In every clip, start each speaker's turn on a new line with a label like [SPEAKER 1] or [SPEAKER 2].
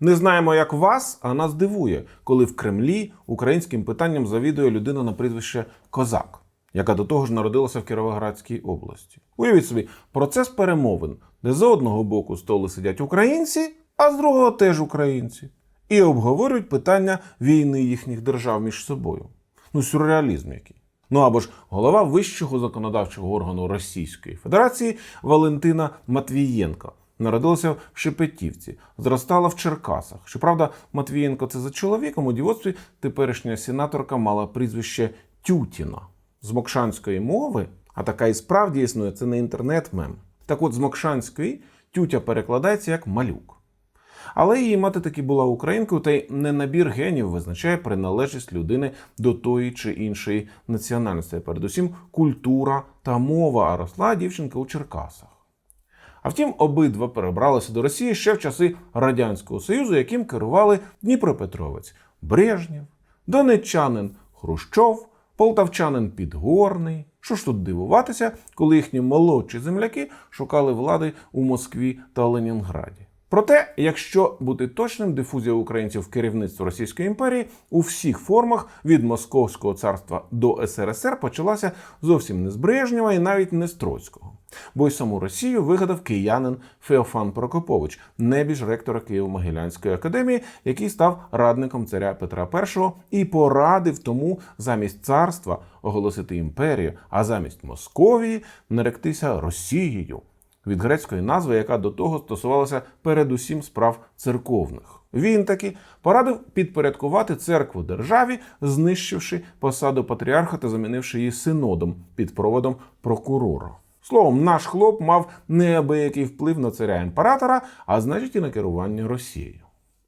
[SPEAKER 1] Не знаємо, як вас, а нас дивує, коли в Кремлі українським питанням завідує людина на прізвище Козак, яка до того ж народилася в Кіровоградській області. Уявіть собі, процес перемовин, де з одного боку столу сидять українці, а з другого теж українці, і обговорюють питання війни їхніх держав між собою. Ну, сюрреалізм який. Ну або ж голова вищого законодавчого органу Російської Федерації Валентина Матвієнко. Народилася в Шепетівці, зростала в Черкасах. Щоправда, Матвієнко це за чоловіком. У дівоцтві теперішня сенаторка мала прізвище Тютіна з мокшанської мови, а така і справді існує, це не інтернет-мем. Так от з мокшанської тютя перекладається як малюк. Але її мати таки була українкою, та й не набір генів визначає приналежність людини до тої чи іншої національності, передусім культура та мова, а росла дівчинка у Черкасах. А втім, обидва перебралися до Росії ще в часи Радянського Союзу, яким керували Дніпропетровець Брежнєв, донеччанин Хрущов, полтавчанин Підгорний. Що ж тут дивуватися, коли їхні молодші земляки шукали влади у Москві та Ленінграді. Проте, якщо бути точним, дифузія українців в керівництво Російської імперії у всіх формах від Московського царства до СРСР почалася зовсім не з Брежнєва і навіть не з Троцького. Бо й саму Росію вигадав киянин Феофан Прокопович, небіж ректора Києво-Могилянської академії, який став радником царя Петра І і порадив тому замість царства оголосити імперію, а замість Московії наректися Росією від грецької назви, яка до того стосувалася передусім справ церковних. Він таки порадив підпорядкувати церкву державі, знищивши посаду патріарха та замінивши її синодом під проводом прокурора. Словом, наш хлоп мав неабиякий вплив на царя імператора, а значить і на керування Росією.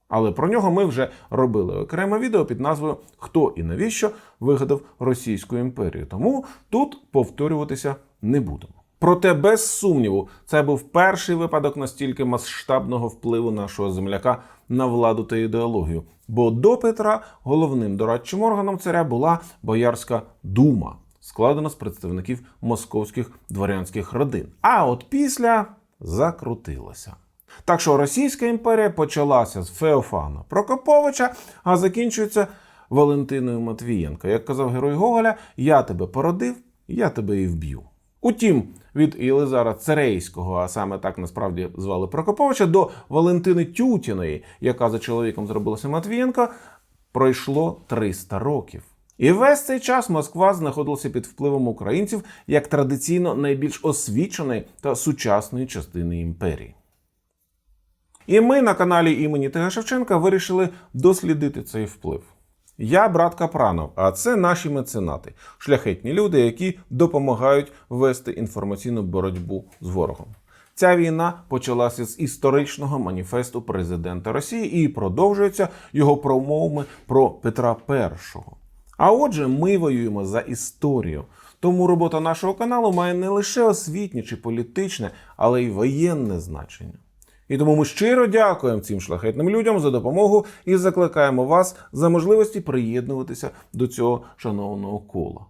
[SPEAKER 1] Але про нього ми вже робили окреме відео під назвою Хто і навіщо вигадав Російську імперію. Тому тут повторюватися не будемо. Проте, без сумніву, це був перший випадок настільки масштабного впливу нашого земляка на владу та ідеологію. Бо до Петра головним дорадчим органом царя була Боярська дума, складена з представників московських дворянських родин. А от після закрутилося. Так що Російська імперія почалася з Феофана Прокоповича, а закінчується Валентиною Матвієнко. Як казав герой Гоголя, я тебе породив, я тебе і вб'ю. Утім, від Єлизара Царейського, а саме так насправді звали Прокоповича, до Валентини Тютіної, яка за чоловіком зробилася Матвієнко, пройшло 300 років. І весь цей час Москва знаходилася під впливом українців як традиційно найбільш освіченої та сучасної частини імперії. І ми на каналі імені Тега Шевченка вирішили дослідити цей вплив. Я брат Капранов, а це наші меценати, шляхетні люди, які допомагають вести інформаційну боротьбу з ворогом. Ця війна почалася з історичного маніфесту президента Росії і продовжується його промовами про Петра І. А отже, ми воюємо за історію. Тому робота нашого каналу має не лише освітнє чи політичне, але й воєнне значення. І тому ми щиро дякуємо цим шляхетним людям за допомогу і закликаємо вас за можливості приєднуватися до цього шановного кола.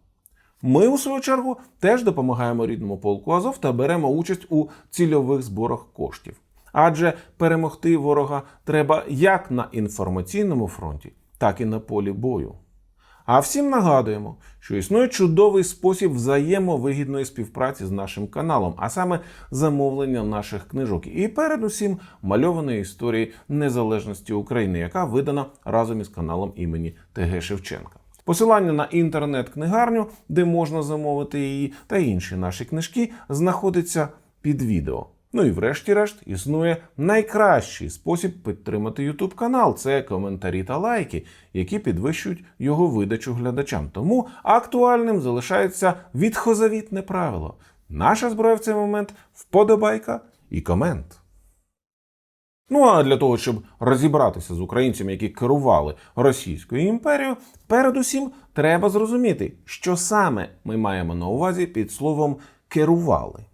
[SPEAKER 1] Ми, у свою чергу, теж допомагаємо рідному полку Азов та беремо участь у цільових зборах коштів. Адже перемогти ворога треба як на інформаційному фронті, так і на полі бою. А всім нагадуємо, що існує чудовий спосіб взаємовигідної співпраці з нашим каналом, а саме замовлення наших книжок. І передусім мальованої історії незалежності України, яка видана разом із каналом імені ТГ Шевченка. Посилання на інтернет-книгарню, де можна замовити її, та інші наші книжки, знаходиться під відео. Ну і врешті-решт існує найкращий спосіб підтримати YouTube канал це коментарі та лайки, які підвищують його видачу глядачам. Тому актуальним залишається відхозавітне правило. Наша зброя в цей момент вподобайка і комент. Ну а для того, щоб розібратися з українцями, які керували Російською імперією, передусім треба зрозуміти, що саме ми маємо на увазі під словом керували.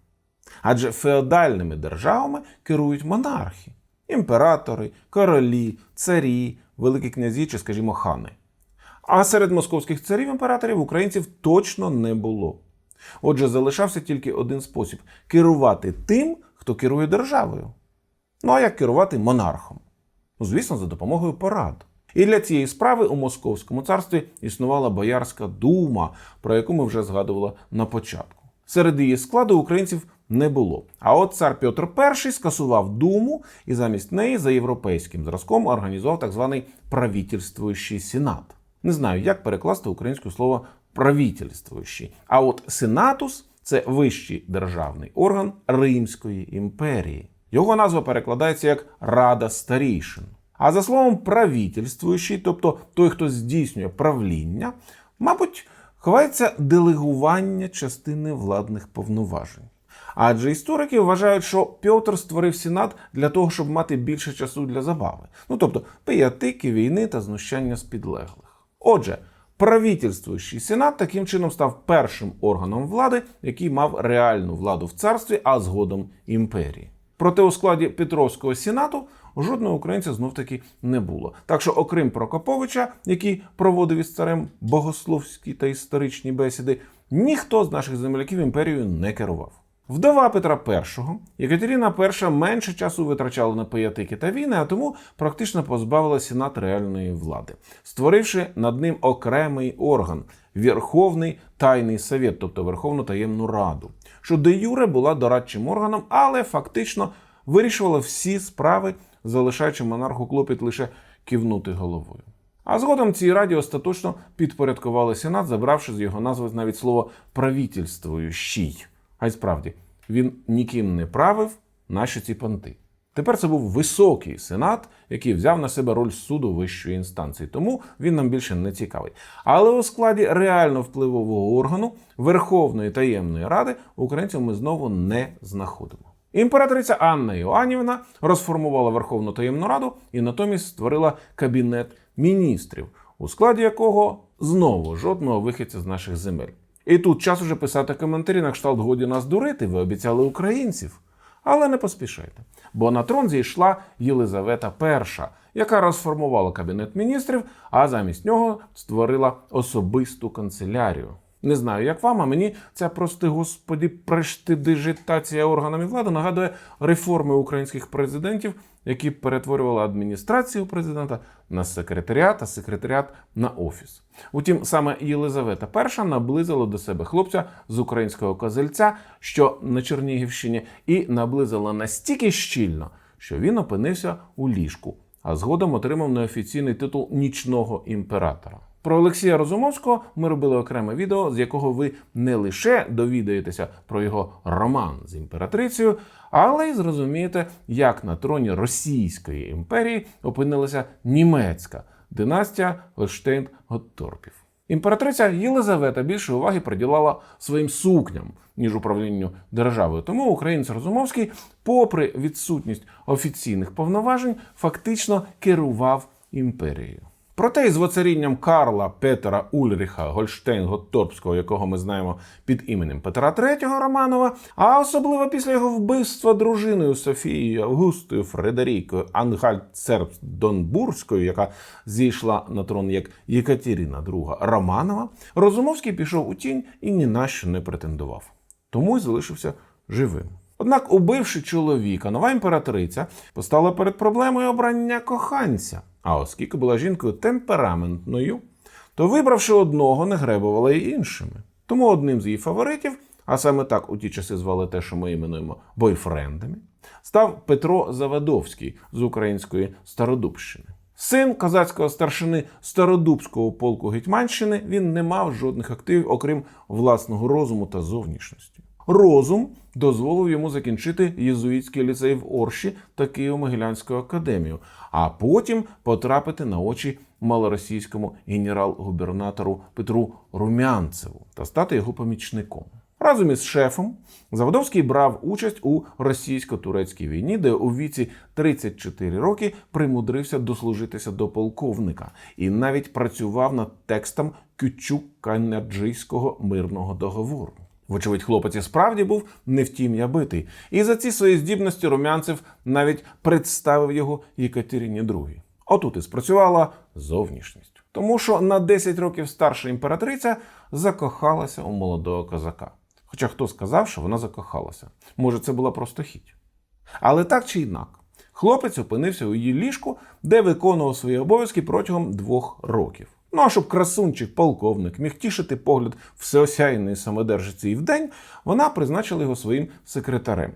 [SPEAKER 1] Адже феодальними державами керують монархи, імператори, королі, царі, великі князі чи, скажімо, хани. А серед московських царів імператорів українців точно не було. Отже, залишався тільки один спосіб керувати тим, хто керує державою. Ну а як керувати монархом? Ну, звісно, за допомогою порад. І для цієї справи у Московському царстві існувала Боярська дума, про яку ми вже згадували на початку. Серед її складу українців не було. А от цар Петр І скасував думу і замість неї за європейським зразком організував так званий правительствуючий сенат. Не знаю, як перекласти українське слово правительствуючий. А от сенатус це вищий державний орган Римської імперії. Його назва перекладається як Рада старійшин. А за словом правительствуючий, тобто той, хто здійснює правління, мабуть, ховається делегування частини владних повноважень. Адже історики вважають, що Петр створив Сенат для того, щоб мати більше часу для забави. Ну тобто пиятики, війни та знущання з підлеглих. Отже, правительствуючий сенат таким чином став першим органом влади, який мав реальну владу в царстві, а згодом імперії. Проте у складі Петровського сенату жодного українця знов таки не було. Так що, окрім Прокоповича, який проводив із царем богословські та історичні бесіди, ніхто з наших земляків імперією не керував. Вдова Петра І, Екатерина І менше часу витрачала на пиятики та війни, а тому практично позбавила Сенат реальної влади, створивши над ним окремий орган Верховний Тайний Совет, тобто Верховну таємну раду, що де Юре була дорадчим органом, але фактично вирішувала всі справи, залишаючи монарху клопіт лише кивнути головою. А згодом цій раді остаточно підпорядкували Сенат, забравши з його назви навіть слово правительствуючий. А й справді, він ніким не правив наші ці понти. Тепер це був високий сенат, який взяв на себе роль суду вищої інстанції, тому він нам більше не цікавий. Але у складі реально впливового органу Верховної таємної ради українців ми знову не знаходимо. Імператриця Анна Іоанівна розформувала Верховну таємну раду і натомість створила кабінет міністрів, у складі якого знову жодного вихідця з наших земель. І тут час уже писати коментарі на кшталт годі нас дурити, ви обіцяли українців. Але не поспішайте. Бо на трон зійшла Єлизавета І, яка розформувала кабінет міністрів, а замість нього створила особисту канцелярію. Не знаю, як вам, а мені ця, прости господі, прештидижитація органами влади нагадує реформи українських президентів, які перетворювали адміністрацію президента на секретаріат, а секретаріат на офіс. Утім, саме Єлизавета І наблизила до себе хлопця з українського козельця, що на Чернігівщині, і наблизила настільки щільно, що він опинився у ліжку, а згодом отримав неофіційний титул нічного імператора. Про Олексія Розумовського ми робили окреме відео, з якого ви не лише довідаєтеся про його роман з імператрицею, але й зрозумієте, як на троні Російської імперії опинилася німецька династія Гольштейн Готторпів. Імператриця Єлизавета більше уваги приділяла своїм сукням, ніж управлінню державою. Тому українець Розумовський, попри відсутність офіційних повноважень, фактично керував імперією. Проте із воцарінням Карла Петера Ульріха Гольштейн-Готторпського, якого ми знаємо під іменем Петра III Романова, а особливо після його вбивства дружиною Софією Августою Фредерікою Ангальцерб-Донбурською, яка зійшла на трон як Єкатерина II Романова, Розумовський пішов у тінь і ні на що не претендував. Тому й залишився живим. Однак, убивши чоловіка, нова імператриця постала перед проблемою обрання коханця. А оскільки була жінкою темпераментною, то вибравши одного, не гребувала й іншими. Тому одним з її фаворитів, а саме так у ті часи звали те, що ми іменуємо бойфрендами, став Петро Завадовський з української Стародубщини. Син козацького старшини Стародубського полку Гетьманщини він не мав жодних активів, окрім власного розуму та зовнішності. Розум дозволив йому закінчити єзуїтський ліцей в Орші та Києво-Могилянську академію, а потім потрапити на очі малоросійському генерал-губернатору Петру Румянцеву та стати його помічником. Разом із шефом Заводовський брав участь у російсько-турецькій війні, де у віці 34 роки примудрився дослужитися до полковника і навіть працював над текстом Кючук-Канаджийського мирного договору. Вочевидь, хлопець і справді був не втім'я битий, і за ці свої здібності румянцев навіть представив його Єкатерині II. Отут і спрацювала зовнішність. Тому що на 10 років старша імператриця закохалася у молодого козака. Хоча хто сказав, що вона закохалася? Може, це була просто хіть. Але так чи інак, Хлопець опинився у її ліжку, де виконував свої обов'язки протягом двох років. Ну а щоб красунчик, полковник міг тішити погляд всеосяйної самодержиці і вдень, вона призначила його своїм секретарем.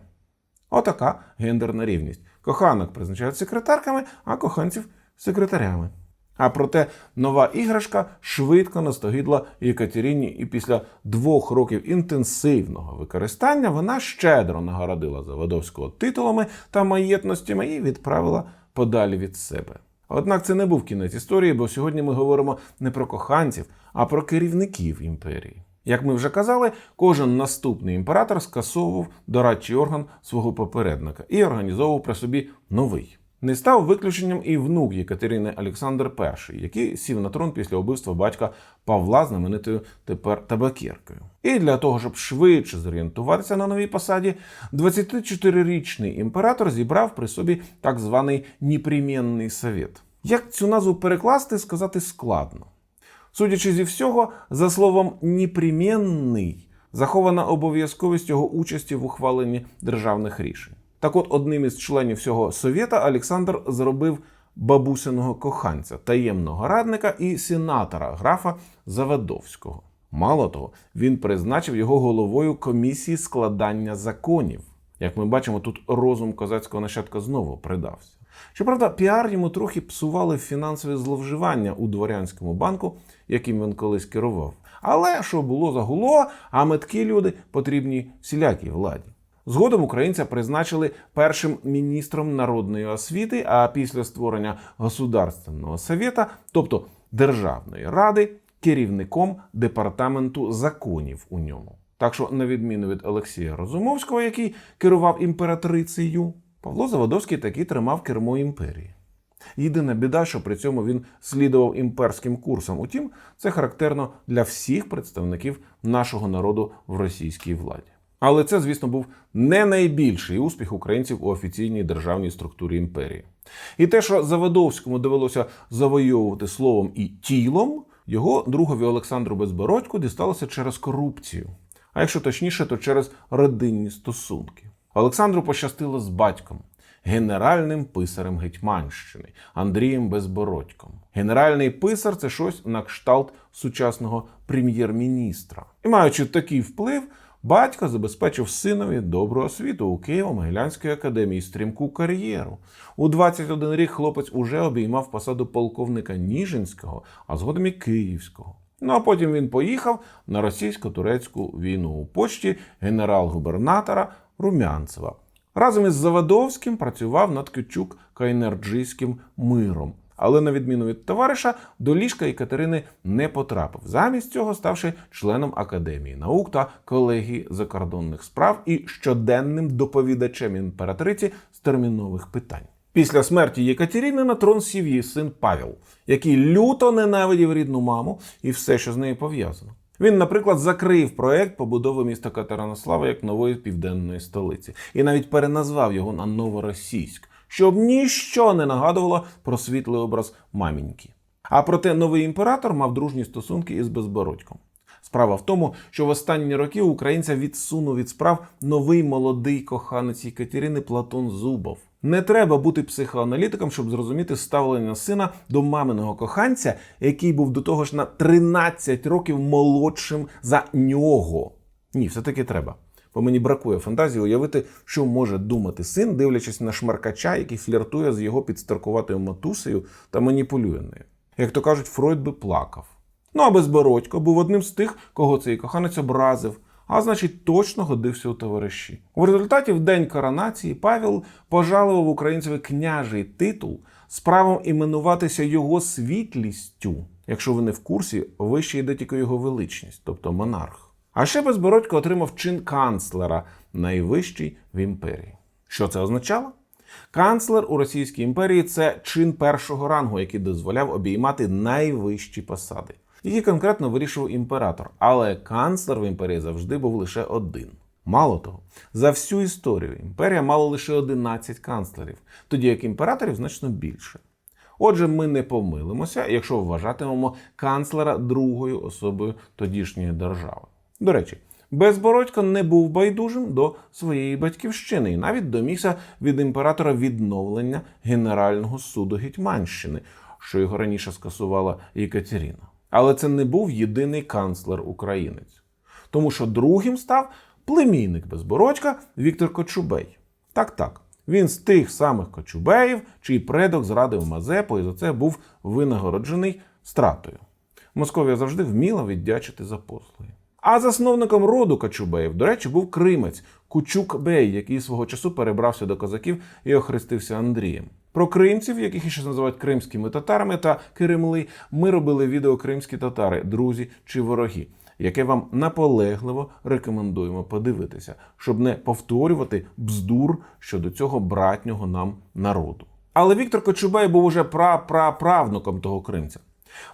[SPEAKER 1] Отака гендерна рівність. Коханок призначають секретарками, а коханців секретарями. А проте нова іграшка швидко настогідла Єкатеріні, і після двох років інтенсивного використання вона щедро нагородила Заводовського титулами та маєтностями і відправила подалі від себе. Однак це не був кінець історії, бо сьогодні ми говоримо не про коханців, а про керівників імперії. Як ми вже казали, кожен наступний імператор скасовував дорадчий орган свого попередника і організовував при собі новий. Не став виключенням і внук Єкатерини Олександр І, який сів на трон після вбивства батька Павла знаменитою тепер табакіркою. І для того, щоб швидше зорієнтуватися на новій посаді, 24-річний імператор зібрав при собі так званий непремінний совет. Як цю назву перекласти, сказати складно. Судячи зі всього, за словом непремінний захована обов'язковість його участі в ухваленні державних рішень. Так от одним із членів цього совєта Олександр зробив бабусиного коханця, таємного радника і сенатора графа Завадовського. Мало того, він призначив його головою комісії складання законів. Як ми бачимо, тут розум козацького нащадка знову придався. Щоправда, піар йому трохи псували фінансові зловживання у дворянському банку, яким він колись керував. Але що було загуло, а меткі люди потрібні всілякій владі. Згодом українця призначили першим міністром народної освіти, а після створення Государственного совєта, тобто Державної ради, керівником департаменту законів у ньому. Так що, на відміну від Олексія Розумовського, який керував імператрицею, Павло Заводовський таки тримав кермо імперії. Єдина біда, що при цьому він слідував імперським курсом. Утім, це характерно для всіх представників нашого народу в російській владі. Але це, звісно, був не найбільший успіх українців у офіційній державній структурі імперії. І те, що Заводовському довелося завойовувати словом і тілом, його другові Олександру Безбородьку дісталося через корупцію. А якщо точніше, то через родинні стосунки. Олександру пощастило з батьком, генеральним писарем Гетьманщини Андрієм Безбородьком. Генеральний писар це щось на кшталт сучасного прем'єр-міністра. І маючи такий вплив, батько забезпечив синові добру освіту у Києво-Могилянській академії, стрімку кар'єру. У 21 рік хлопець уже обіймав посаду полковника Ніжинського, а згодом і Київського. Ну а потім він поїхав на російсько-турецьку війну у почті генерал-губернатора Румянцева. Разом із Завадовським працював над Кючук-Кайнерджийським миром. Але на відміну від товариша, до ліжка Екатерини не потрапив, замість цього ставши членом Академії наук та колегії закордонних справ і щоденним доповідачем імператриці з термінових питань. Після смерті Єкатерини на трон сів її син Павел, який люто ненавидів рідну маму і все, що з нею пов'язано. Він, наприклад, закрив проект побудови міста Катеринослава як нової південної столиці і навіть переназвав його на Новоросійськ, щоб ніщо не нагадувало про світлий образ маміньки. А проте новий імператор мав дружні стосунки із Безбородьком. Справа в тому, що в останні роки українця відсунув від справ новий молодий коханець Екатерини Платон Зубов. Не треба бути психоаналітиком, щоб зрозуміти ставлення сина до маминого коханця, який був до того ж на 13 років молодшим за нього. Ні, все-таки треба. Бо мені бракує фантазії уявити, що може думати син, дивлячись на шмаркача, який фліртує з його підстаркуватою матусею та маніпулює нею. Як то кажуть, Фройд би плакав. Ну а Безбородько був одним з тих, кого цей коханець образив, а значить, точно годився у товариші. В результаті в день коронації Павел пожалував українцеві княжий титул з правом іменуватися його світлістю. Якщо ви не в курсі, вище йде тільки його величність, тобто монарх. А ще Безбородько отримав чин канцлера, найвищий в імперії. Що це означало? Канцлер у Російській імперії це чин першого рангу, який дозволяв обіймати найвищі посади, які конкретно вирішував імператор. Але канцлер в імперії завжди був лише один. Мало того, за всю історію імперія мала лише 11 канцлерів, тоді як імператорів значно більше. Отже, ми не помилимося, якщо вважатимемо канцлера другою особою тодішньої держави. До речі, Безбородько не був байдужим до своєї батьківщини і навіть домігся від імператора відновлення Генерального суду Гетьманщини, що його раніше скасувала Єкатеріна. Але це не був єдиний канцлер українець, тому що другим став племінник Безбородька Віктор Кочубей. Так, так. Він з тих самих Кочубеїв, чий предок зрадив Мазепу і за це був винагороджений стратою. Московія завжди вміла віддячити за послуги. А засновником роду Кочубеїв, до речі, був кримець Кучук Бей, який свого часу перебрався до козаків і охрестився Андрієм. Про кримців, яких ще називають кримськими татарами та Киримли, ми робили відео Кримські татари, друзі чи вороги, яке вам наполегливо рекомендуємо подивитися, щоб не повторювати бздур щодо цього братнього нам народу. Але Віктор Кочубей був уже прапраправнуком того кримця.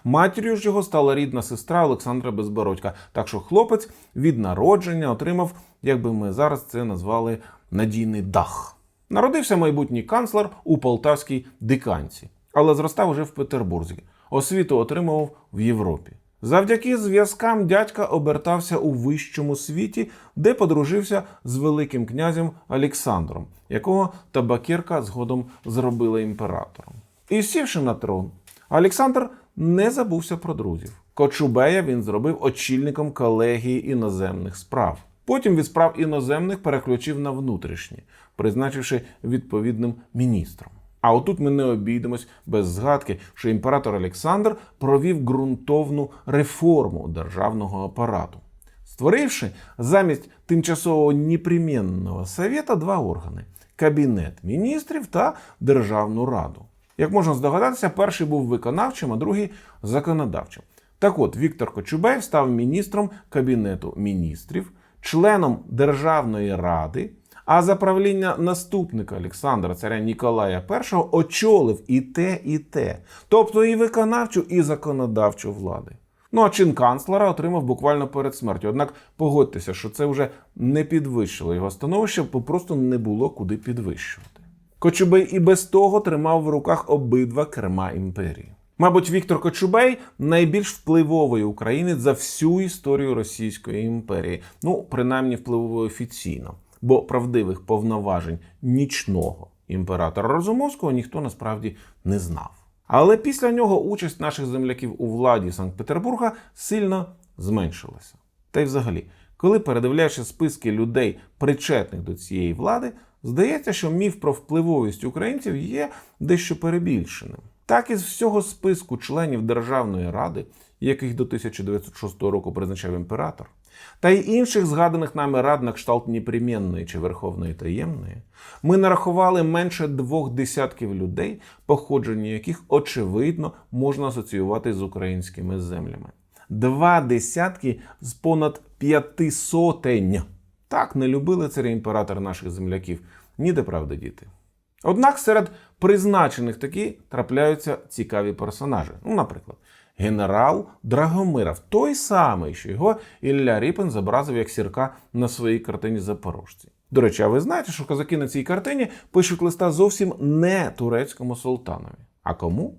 [SPEAKER 1] Матір'ю ж його стала рідна сестра Олександра Безбородька. Так що хлопець від народження отримав, як би ми зараз це назвали, надійний дах. Народився майбутній канцлер у полтавській диканці, але зростав уже в Петербурзі. Освіту отримував в Європі. Завдяки зв'язкам дядька обертався у вищому світі, де подружився з великим князем Олександром, якого табакірка згодом зробила імператором. І сівши на трон, Олександр не забувся про друзів. Кочубея він зробив очільником колегії іноземних справ. Потім від справ іноземних переключив на внутрішні, призначивши відповідним міністром. А отут ми не обійдемось без згадки, що імператор Олександр провів ґрунтовну реформу державного апарату, створивши замість тимчасового непременного совєта два органи: Кабінет міністрів та Державну раду. Як можна здогадатися, перший був виконавчим, а другий законодавчим. Так от, Віктор Кочубей став міністром Кабінету міністрів, членом Державної ради, а за правління наступника Олександра царя Ніколая І очолив і те, і те, тобто і виконавчу, і законодавчу влади. Ну а чин канцлера отримав буквально перед смертю. Однак погодьтеся, що це вже не підвищило його становище, бо просто не було куди підвищувати. Кочубей і без того тримав в руках обидва керма імперії. Мабуть, Віктор Кочубей найбільш впливовий українець за всю історію Російської імперії, ну принаймні впливовий офіційно, бо правдивих повноважень нічного імператора Розумовського ніхто насправді не знав. Але після нього участь наших земляків у владі Санкт-Петербурга сильно зменшилася. Та й взагалі, коли передивляєшся списки людей, причетних до цієї влади, здається, що міф про впливовість українців є дещо перебільшеним. Так із всього списку членів Державної ради, яких до 1906 року призначав імператор, та й інших згаданих нами рад на кшталт непремінної чи Верховної таємної, ми нарахували менше двох десятків людей, походження яких очевидно можна асоціювати з українськими землями. Два десятки з понад п'яти сотень. Так не любили царя імператор наших земляків, ніде правда діти. Однак серед призначених такі трапляються цікаві персонажі. Ну, наприклад, генерал Драгомиров, той самий, що його Ілля Ріпин зобразив як сірка на своїй картині Запорожці. До речі, а ви знаєте, що козаки на цій картині пишуть листа зовсім не турецькому султанові. А кому?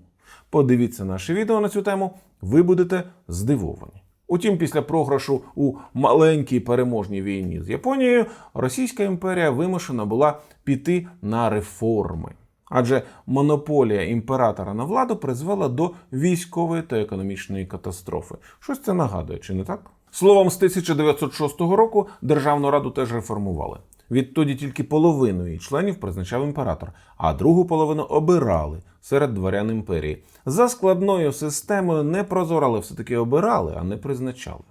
[SPEAKER 1] Подивіться наше відео на цю тему, ви будете здивовані. Утім, після програшу у маленькій переможній війні з Японією Російська імперія вимушена була піти на реформи. Адже монополія імператора на владу призвела до військової та економічної катастрофи. Щось це нагадує, чи не так? Словом, з 1906 року Державну раду теж реформували. Відтоді тільки половину її членів призначав імператор, а другу половину обирали серед дворян імперії. За складною системою не прозорали, все-таки обирали, а не призначали.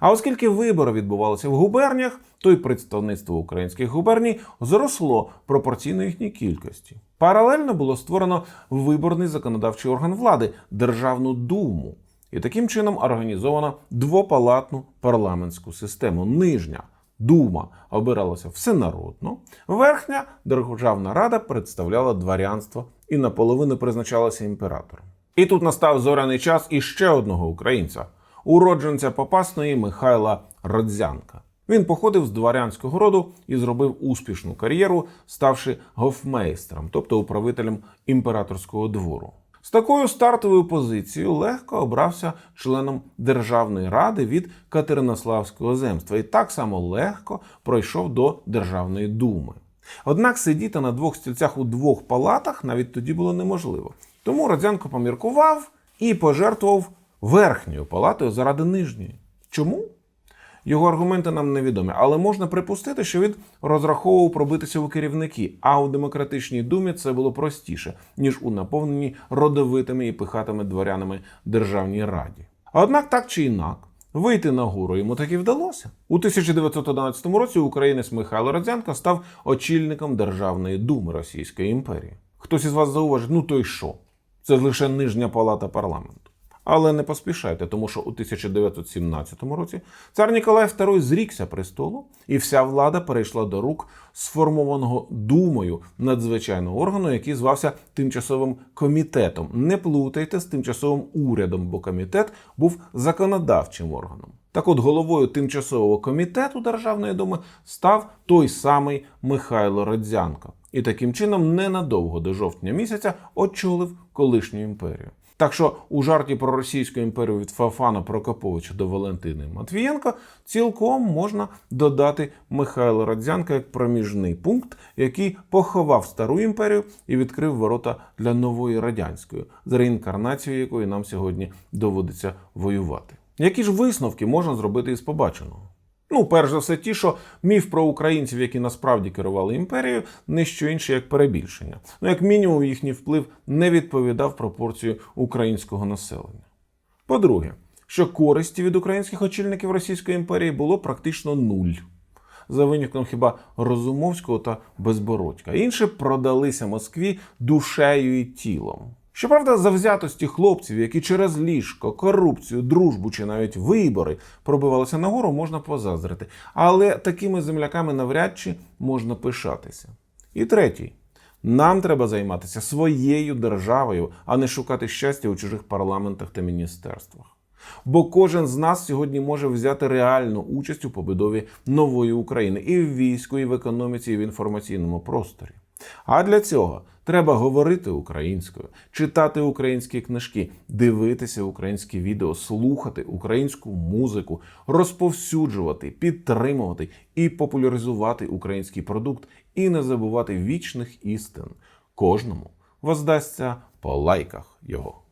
[SPEAKER 1] А оскільки вибори відбувалися в губерніях, то й представництво українських губерній зросло пропорційно їхній кількості. Паралельно було створено виборний законодавчий орган влади Державну думу. І таким чином організовано двопалатну парламентську систему. Нижня дума обиралася всенародно, верхня державна рада представляла дворянство і наполовину призначалася імператором. І тут настав зоряний час іще одного українця, уродженця Попасної Михайла Родзянка. Він походив з дворянського роду і зробив успішну кар'єру, ставши гофмейстером, тобто управителем імператорського двору. З такою стартовою позицією легко обрався членом Державної ради від Катеринославського земства і так само легко пройшов до Державної думи. Однак сидіти на двох стільцях у двох палатах навіть тоді було неможливо. Тому Радзянко поміркував і пожертвував верхньою палатою заради нижньої. Чому? Його аргументи нам невідомі, але можна припустити, що він розраховував пробитися у керівники, а у демократичній думі це було простіше, ніж у наповненій родовитими і пихатими дворянами державній раді. Однак так чи інак, вийти на гору йому таки вдалося. У 1911 році українець Михайло Радзянко став очільником Державної думи Російської імперії. Хтось із вас зауважить, ну то й що? Це лише нижня палата парламенту. Але не поспішайте, тому що у 1917 році цар Ніколай II зрікся престолу, і вся влада перейшла до рук сформованого думою надзвичайного органу, який звався тимчасовим комітетом. Не плутайте з тимчасовим урядом, бо комітет був законодавчим органом. Так от головою тимчасового комітету Державної думи став той самий Михайло Радзянко. І таким чином ненадовго до жовтня місяця очолив колишню імперію. Так що у жарті про Російську імперію від Феофана Прокоповича до Валентини Матвієнка цілком можна додати Михайла Радзянка як проміжний пункт, який поховав стару імперію і відкрив ворота для нової радянської, з реінкарнацією якої нам сьогодні доводиться воювати. Які ж висновки можна зробити із побаченого? Ну, перш за все, ті, що міф про українців, які насправді керували імперією, не що інше як перебільшення. Ну, як мінімум, їхній вплив не відповідав пропорцію українського населення. По-друге, що користі від українських очільників Російської імперії було практично нуль. За винятком хіба Розумовського та Безбородька. Інші продалися Москві душею і тілом. Щоправда, завзятості хлопців, які через ліжко, корупцію, дружбу чи навіть вибори пробивалися нагору, можна позаздрити. Але такими земляками навряд чи можна пишатися. І третій. Нам треба займатися своєю державою, а не шукати щастя у чужих парламентах та міністерствах. Бо кожен з нас сьогодні може взяти реальну участь у побудові нової України і в війську, і в економіці, і в інформаційному просторі. А для цього треба говорити українською, читати українські книжки, дивитися українські відео, слухати українську музику, розповсюджувати, підтримувати і популяризувати український продукт, і не забувати вічних істин. Кожному воздасться по лайках його.